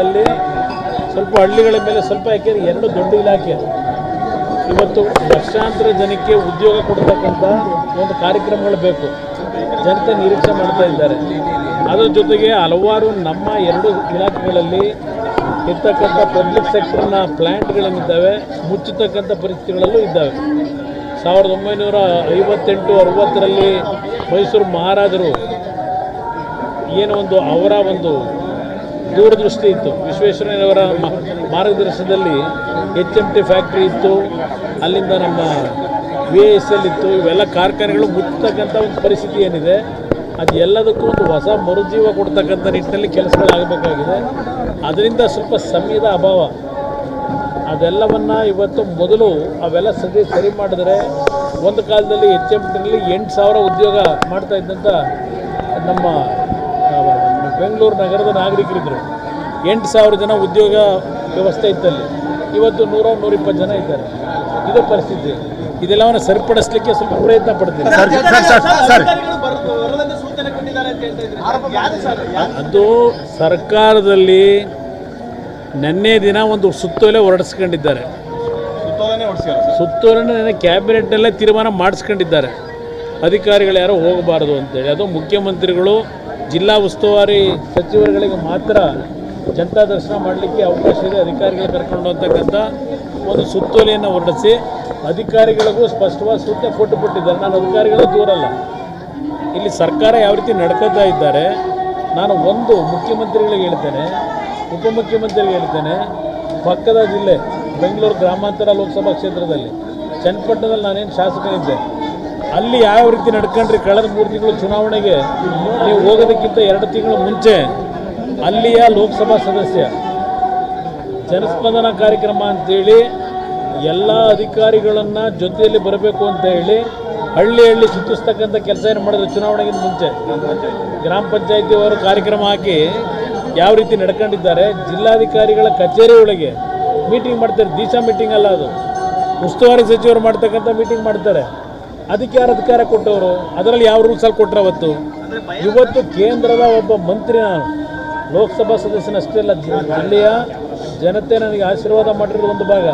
ಇಲಾಖೆಗಳಲ್ಲಿ ಸ್ವಲ್ಪ ಹಳ್ಳಿಗಳ ಮೇಲೆ ಸ್ವಲ್ಪ ಯಾಕೆಂದರೆ ಎರಡು ದೊಡ್ಡ ಇಲಾಖೆ ಇವತ್ತು ಲಕ್ಷಾಂತರ ಜನಕ್ಕೆ ಉದ್ಯೋಗ ಕೊಡ್ತಕ್ಕಂಥ ಒಂದು ಕಾರ್ಯಕ್ರಮಗಳು ಬೇಕು. ಜನತೆ ನಿರೀಕ್ಷೆ ಮಾಡ್ತಾ ಇದ್ದಾರೆ. ಅದರ ಜೊತೆಗೆ ಹಲವಾರು ನಮ್ಮ ಎರಡು ಇಲಾಖೆಗಳಲ್ಲಿ ಇರ್ತಕ್ಕಂಥ ಪಬ್ಲಿಕ್ ಸೆಕ್ಟರ್ನ ಪ್ಲ್ಯಾಂಟ್ಗಳೇನಿದ್ದಾವೆ ಮುಚ್ಚತಕ್ಕಂಥ ಪರಿಸ್ಥಿತಿಗಳಲ್ಲೂ ಇದ್ದಾವೆ. ಸಾವಿರದ ಒಂಬೈನೂರ ಐವತ್ತೆಂಟು, ಅರವತ್ತರಲ್ಲಿ ಮೈಸೂರು ಮಹಾರಾಜರು ಏನೋ ಒಂದು ಅವರ ಒಂದು ದೂರದೃಷ್ಟಿ ಇತ್ತು ವಿಶ್ವೇಶ್ವರಯ್ಯನವರ ಮಾರ್ಗದರ್ಶನದಲ್ಲಿ ಎಚ್ ಎಂ ಟಿ ಫ್ಯಾಕ್ಟ್ರಿ ಇತ್ತು. ಅಲ್ಲಿಂದ ನಮ್ಮ ವಿ ಎಸ್ ಎಲ್ ಇತ್ತು ಇವೆಲ್ಲ ಕಾರ್ಖಾನೆಗಳು ಮುಚ್ಚತಕ್ಕಂಥ ಒಂದು ಪರಿಸ್ಥಿತಿ ಏನಿದೆ, ಅದು ಎಲ್ಲದಕ್ಕೂ ಒಂದು ಹೊಸ ಮರುಜೀವ ಕೊಡ್ತಕ್ಕಂಥ ನಿಟ್ಟಿನಲ್ಲಿ ಕೆಲಸಗಳಾಗಬೇಕಾಗಿದೆ. ಅದರಿಂದ ಸ್ವಲ್ಪ ಸಮಯದ ಅಭಾವ. ಅದೆಲ್ಲವನ್ನು ಇವತ್ತು ಮೊದಲು ಅವೆಲ್ಲ ಸರಿ ಸರಿ ಮಾಡಿದ್ರೆ ಒಂದು ಕಾಲದಲ್ಲಿ ಎಚ್ ಎಂ ಟಿನಲ್ಲಿ ಎಂಟು ಸಾವಿರ ಉದ್ಯೋಗ ಮಾಡ್ತಾ ಇದ್ದಂಥ ನಮ್ಮ ಬೆಂಗಳೂರು ನಗರದ ನಾಗರಿಕರಿದ್ದರು ಎಂಟು ಸಾವಿರ ಜನ ಉದ್ಯೋಗ ವ್ಯವಸ್ಥೆ ಇತ್ತಲ್ಲಿ ಇವತ್ತು ನೂರ ನೂರಿಪ್ಪತ್ತು ಜನ ಇದ್ದಾರೆ. ಇದು ಪರಿಸ್ಥಿತಿ. ಇದೆಲ್ಲವನ್ನು ಸರಿಪಡಿಸ್ಲಿಕ್ಕೆ ಸ್ವಲ್ಪ ಪ್ರಯತ್ನ ಪಡ್ತೀನಿ. ಅದು? ಸರ್ಕಾರದಲ್ಲಿ ನೆನ್ನೆ ದಿನ ಒಂದು ಸುತ್ತೋಲೆ ಹೊರಡಿಸ್ಕೊಂಡಿದ್ದಾರೆ. ಸುತ್ತೋಲನೆ ಕ್ಯಾಬಿನೆಟ್ನಲ್ಲೇ ತೀರ್ಮಾನ ಮಾಡಿಸ್ಕೊಂಡಿದ್ದಾರೆ. ಅಧಿಕಾರಿಗಳು ಯಾರೋ ಹೋಗಬಾರದು ಅಂತೇಳಿ. ಅದು ಮುಖ್ಯಮಂತ್ರಿಗಳು, ಜಿಲ್ಲಾ ಉಸ್ತುವಾರಿ ಸಚಿವರುಗಳಿಗೆ ಮಾತ್ರ ಜನತಾ ದರ್ಶನ ಮಾಡಲಿಕ್ಕೆ ಅವಕಾಶ ಇದೆ. ಅಧಿಕಾರಿಗಳು ಕರ್ಕೊಂಡು ಅಂತಕ್ಕಂಥ ಒಂದು ಸುತ್ತೋಲೆಯನ್ನು ಹೊರಡಿಸಿ ಅಧಿಕಾರಿಗಳಿಗೂ ಸ್ಪಷ್ಟವಾದ ಸೂಚನೆ ಕೊಟ್ಟು ಬಿಟ್ಟಿದ್ದಾರೆ. ನಾನು ಅಧಿಕಾರಿಗಳು ದೂರಲ್ಲ ಇಲ್ಲಿ ಸರ್ಕಾರ ಯಾವ ರೀತಿ ನಡ್ಕೋತಾ ಇದ್ದಾರೆ, ನಾನು ಒಂದು ಮುಖ್ಯಮಂತ್ರಿಗಳಿಗೆ ಹೇಳ್ತೇನೆ ಉಪಮುಖ್ಯಮಂತ್ರಿಗೆ ಹೇಳ್ತೇನೆ, ಪಕ್ಕದ ಜಿಲ್ಲೆ ಬೆಂಗಳೂರು ಗ್ರಾಮಾಂತರ ಲೋಕಸಭಾ ಕ್ಷೇತ್ರದಲ್ಲಿ, ಚನ್ನಪಟ್ಟಣದಲ್ಲಿ ನಾನೇನು ಶಾಸಕನಿದ್ದೆ ಅಲ್ಲಿ ಯಾವ ರೀತಿ ನಡ್ಕೊಂಡ್ರಿ? ಕಳೆದ ಮೂರು ತಿಂಗಳು ಚುನಾವಣೆಗೆ ನೀವು ಹೋಗೋದಕ್ಕಿಂತ ಎರಡು ತಿಂಗಳು ಮುಂಚೆ ಅಲ್ಲಿಯ ಲೋಕಸಭಾ ಸದಸ್ಯ, ಜನಸ್ಪಂದನ ಕಾರ್ಯಕ್ರಮ ಅಂತೇಳಿ ಎಲ್ಲ ಅಧಿಕಾರಿಗಳನ್ನು ಜೊತೆಯಲ್ಲಿ ಬರಬೇಕು ಅಂತ ಹೇಳಿ ಹಳ್ಳಿ ಹಳ್ಳಿ ಸುತ್ತಿಸ್ತಕ್ಕಂಥ ಕೆಲಸ ಏನು ಮಾಡಿದ್ರು ಚುನಾವಣೆಗಿಂತ ಮುಂಚೆ? ಗ್ರಾಮ ಪಂಚಾಯತಿಯವರು ಕಾರ್ಯಕ್ರಮ ಹಾಕಿ ಯಾವ ರೀತಿ ನಡ್ಕೊಂಡಿದ್ದಾರೆ? ಜಿಲ್ಲಾಧಿಕಾರಿಗಳ ಕಚೇರಿ ಒಳಗೆ ಮೀಟಿಂಗ್ ಮಾಡ್ತಾರೆ. ದಿಶಾ ಮೀಟಿಂಗ್ ಅಲ್ಲ ಅದು. ಉಸ್ತುವಾರಿ ಸಚಿವರು ಮಾಡ್ತಕ್ಕಂಥ ಮೀಟಿಂಗ್ ಮಾಡ್ತಾರೆ. ಅದಕ್ಕೆ ಯಾರು ಅಧಿಕಾರ ಕೊಟ್ಟವರು? ಅದರಲ್ಲಿ ಯಾವ ರೂಲ್ಸಲ್ಲಿ ಕೊಟ್ಟರೆ ಅವತ್ತು? ಇವತ್ತು ಕೇಂದ್ರದ ಒಬ್ಬ ಮಂತ್ರಿ ನಾನು. ಲೋಕಸಭಾ ಸದಸ್ಯನಷ್ಟೇ ಅಲ್ಲ ಜಿಲ್ಲೆಯ ಜನತೆ ನನಗೆ ಆಶೀರ್ವಾದ ಮಾಡಿರೋ ಒಂದು ಭಾಗ.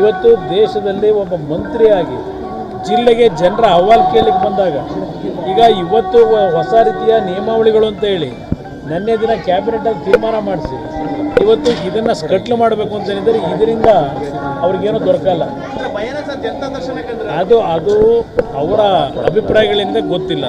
ಇವತ್ತು ದೇಶದಲ್ಲಿ ಒಬ್ಬ ಮಂತ್ರಿಯಾಗಿ ಜಿಲ್ಲೆಗೆ ಜನರ ಅಹವಾಲು ಕೇಳಲಿಕ್ಕೆ ಬಂದಾಗ, ಈಗ ಇವತ್ತು ಹೊಸ ರೀತಿಯ ನಿಯಮಾವಳಿಗಳು ಅಂತ ಹೇಳಿ ನೆನ್ನೆ ದಿನ ಕ್ಯಾಬಿನೆಟಲ್ಲಿ ತೀರ್ಮಾನ ಮಾಡಿಸಿ, ಇವತ್ತು ಇದನ್ನು ಸ್ಕಟ್ಲು ಮಾಡಬೇಕು ಅಂತ ಹೇಳಿದರೆ ಇದರಿಂದ ಅವ್ರಿಗೇನೂ ದೊರಕಲ್ಲ. ಅದು ಅದು ಅವರ ಅಭಿಪ್ರಾಯಗಳಿಂದ ಗೊತ್ತಿಲ್ಲ.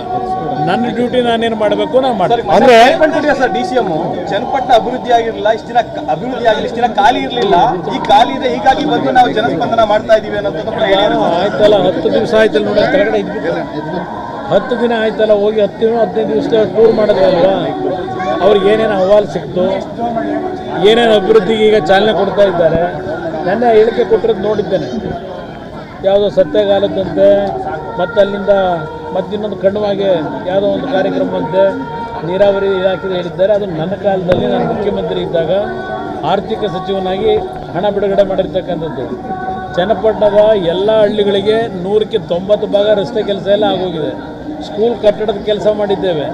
ನನ್ನ ಡ್ಯೂಟಿ ನಾನೇನು ಮಾಡಬೇಕು ನಾನು ಮಾಡ್ತೀನಿ. ಅಂದ್ರೆ sir D C M Channapatna ಅಭಿವೃದ್ಧಿ ಆಗಿರಲಿಲ್ಲ ಇಷ್ಟು ದಿನ ಅಭಿವೃದ್ಧಿ ಆಗಿಲ್ಲ ಇಷ್ಟು ದಿನ ಖಾಲಿ ಇರಲಿಲ್ಲ. ಈ ಖಾಲಿ ಇದೆ ಹೀಗಾಗಿ ಬಂದು ನಾವು ಜನಸ್ಪಂದನ ಮಾಡ್ತಾ ಇದೀವಿ ಅನ್ನೋದು. ಆಯ್ತಲ್ಲ ಹತ್ತು ದಿವಸ ಆಯ್ತಲ್ಲ ನೋಡಿ ಕೆಳಗಡೆ ಇದ್ಬಿಟ್ಟು. ಹತ್ತು ದಿನ ಆಯ್ತಲ್ಲ ಹೋಗಿ ಹತ್ತು ದಿನ ಹದಿನೈದು ದಿವಸ ಟೂರ್ ಮಾಡಿದ್ರಲ್ವಾ? ಅವ್ರಿಗೆ ಏನೇನು ಅಹವಾಲು ಸಿಕ್ತು? ಏನೇನು ಅಭಿವೃದ್ಧಿಗೆ ಈಗ ಚಾಲನೆ ಕೊಡ್ತಾ ಇದ್ದಾರೆ? ನನ್ನ ಹೇಳಿಕೆ ಕೊಟ್ಟಿರೋದು ನೋಡಿದ್ದೇನೆ. ಯಾವುದೋ ಸತ್ಯಗಾಲದಂತೆ ಮತ್ತು ಅಲ್ಲಿಂದ ಮತ್ತಿನ್ನೊಂದು ಕಣ್ಣುವಾಗೆ ಯಾವುದೋ ಒಂದು ಕಾರ್ಯಕ್ರಮ ಅಂತೆ ನೀರಾವರಿ ಇಲಾಖೆ ಹೇಳಿದ್ದಾರೆ. ಅದು ನನ್ನ ಕಾಲದಲ್ಲಿ ನಾನು ಮುಖ್ಯಮಂತ್ರಿ ಇದ್ದಾಗ ಆರ್ಥಿಕ ಸಚಿವನಾಗಿ ಹಣ ಬಿಡುಗಡೆ ಮಾಡಿರ್ತಕ್ಕಂಥದ್ದು. ಚನ್ನಪಟ್ಟಣದ ಎಲ್ಲ ಹಳ್ಳಿಗಳಿಗೆ ನೂರಕ್ಕೆ ತೊಂಬತ್ತು ಭಾಗ ರಸ್ತೆ ಕೆಲಸ ಎಲ್ಲ ಆಗೋಗಿದೆ. ಸ್ಕೂಲ್ ಕಟ್ಟಡದ ಕೆಲಸ ಮಾಡಿದ್ದೇವೆ.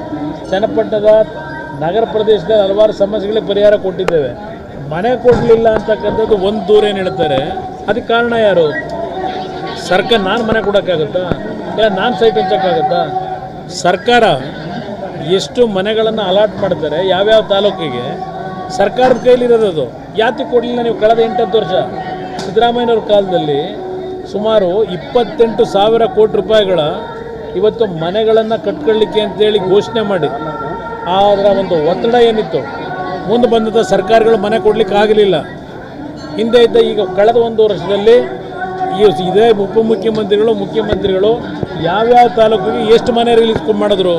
ಚನ್ನಪಟ್ಟಣದ ನಗರ ಪ್ರದೇಶದ ಹಲವಾರು ಸಮಸ್ಯೆಗಳಿಗೆ ಪರಿಹಾರ ಕೊಟ್ಟಿದ್ದೇವೆ. ಮನೆ ಕೊಡಲಿಲ್ಲ ಅಂತಕ್ಕಂಥದ್ದು ಒಂದು ದೂರ ಏನು ಹೇಳ್ತಾರೆ. ಅದಕ್ಕೆ ಕಾರಣ ಯಾರು? ಸರ್ಕಾರ ನಾನು ಮನೆ ಕೊಡೋಕ್ಕಾಗುತ್ತಾ? ಇಲ್ಲ, ನಾನು ಸೈಟ್ ಹಂಚೋಕ್ಕಾಗುತ್ತಾ? ಸರ್ಕಾರ ಎಷ್ಟು ಮನೆಗಳನ್ನು ಅಲಾಟ್ ಮಾಡ್ತಾರೆ ಯಾವ್ಯಾವ ತಾಲೂಕಿಗೆ? ಸರ್ಕಾರದ ಕೈಲಿರೋದು ಯಾತಿ ಕೊಡಲಿಲ್ಲ, ನೀವು ಕಳೆದ ಎಂಟತ್ತು ವರ್ಷ. ಸಿದ್ದರಾಮಯ್ಯನವ್ರ ಕಾಲದಲ್ಲಿ ಸುಮಾರು ಇಪ್ಪತ್ತೆಂಟು ಸಾವಿರ ಕೋಟಿ ರೂಪಾಯಿಗಳ ಇವತ್ತು ಮನೆಗಳನ್ನು ಕಟ್ಕೊಳ್ಳಿಕ್ಕೆ ಅಂತೇಳಿ ಘೋಷಣೆ ಮಾಡಿ ಅದರ ಒಂದು ಒತ್ತಡ ಏನಿತ್ತು? ಮುಂದೆ ಬಂದಂಥ ಸರ್ಕಾರಗಳು ಮನೆ ಕೊಡಲಿಕ್ಕೆ ಆಗಲಿಲ್ಲ ಹಿಂದೆ ಇದ್ದ ಈಗ ಕಳೆದ ಒಂದು ವರ್ಷದಲ್ಲಿ ಇದೇ ಉಪಮುಖ್ಯಮಂತ್ರಿಗಳು ಮುಖ್ಯಮಂತ್ರಿಗಳು ಯಾವ್ಯಾವ ತಾಲೂಕಿಗೆ ಎಷ್ಟು ಮನೆ ರಿಲೀಸ್ ಮಾಡಿದ್ರು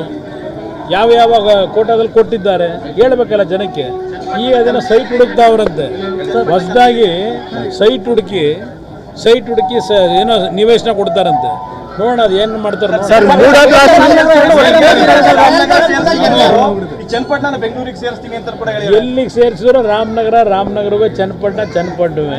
ಯಾವ್ಯಾವ ಕೋಟಾದಲ್ಲಿ ಕೊಟ್ಟಿದ್ದಾರೆ ಹೇಳ್ಬೇಕಲ್ಲ ಜನಕ್ಕೆ. ಈ ಅದನ್ನು ಸೈಟ್ ಹುಡುಕ್ತಾವ್ರಂತೆ ಹೊಸದಾಗಿ ಸೈಟ್ ಹುಡುಕಿ ಸೈಟ್ ಹುಡುಕಿ ಸ ಏನೋ ನಿವೇಶನ ಕೊಡ್ತಾರಂತೆ. ನೋಡೋಣ ಅದು ಏನು ಮಾಡ್ತಾರೆ ಈ ಚನ್ನಪಟ್ಟಣ ಬೆಂಗಳೂರಿಗೆ ಸೇರಿಸ್ತೀನಿ ಅಂತ ಕೂಡ ಹೇಳಿದ್ರು ಎಲ್ಲಿಗೆ ಸೇರಿಸಿದ್ರು? ರಾಮನಗರ ರಾಮನಗರವೇ ಚನ್ನಪಟ್ಟಣ ಚನ್ನಪಟ್ಟಣವೇ.